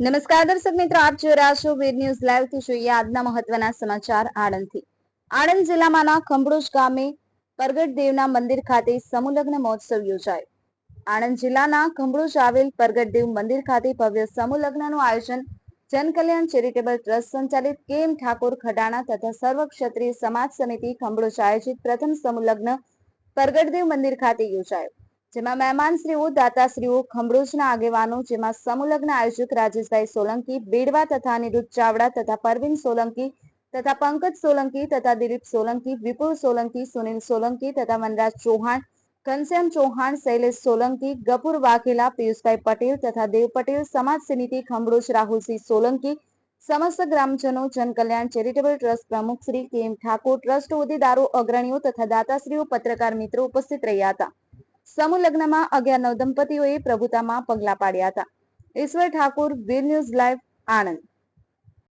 નમસ્કાર દર્શક મિત્રો, આપ જોઈ રહ્યા છો વીર ન્યૂઝ લાઈવ. થી જોઈએ આજના મહત્વના સમાચાર આણંદથી. આણંદ જિલ્લામાંના ખંભળુજ ગામે પરગટ દેવના મંદિર ખાતે સમૂહલગ્ન મહોત્સવ યોજાયો. આણંદ જિલ્લાના ખંભળુજ આવેલ પરગટ દેવ મંદિર ખાતે ભવ્ય સમૂહલગ્નનું આયોજન જનકલ્યાણ ચેરિટેબલ ટ્રસ્ટ સંચાલિત કે એમ ઠાકોર ખડાણા તથા સર્વ ક્ષત્રિય સમાજ સમિતિ ખંભળુજ આયોજિત પ્રથમ સમૂહલગ્ન પરગટદેવ મંદિર ખાતે યોજાયો. જેમાં મહેમાનશ્રીઓ, દાતાશ્રીઓ ખંભળુજના આગેવાનો, જેમાં સમુલગ્ન આયોજક રાજેશભાઈ સોલંકી, બેડવા તથા અનિરુદ્ધ ચાવડા તથા પરવીન સોલંકી તથા પંકજ સોલંકી તથા દિલીપ સોલંકી, વિપુલ સોલંકી, સુનિલ સોલંકી તથા વનરાજ ચૌહાણ, ઘનશ્યામ ચૌહાણ, શૈલેષ સોલંકી ગપુર વાઘેલા, પિયુષભાઈ પટેલ તથા દેવ પટેલ, સમાજ સમિતિ ખંભળુજ રાહુલસિંહ સોલંકી, સમસ્ત ગ્રામજનો, જનકલ્યાણ ચેરિટેબલ ટ્રસ્ટ પ્રમુખ શ્રી કે એમ ઠાકોર, ટ્રસ્ટ હોદ્દેદારો અગ્રણીઓ તથા દાતાશ્રીઓ, પત્રકાર મિત્રો ઉપસ્થિત રહ્યા હતા. સમૂહ લગ્નમાં અગિયાર નવ દંપતીઓએ પ્રભુતામાં પગલા પાડ્યા હતા. Ishwar Thakor, Veer news live, Anand.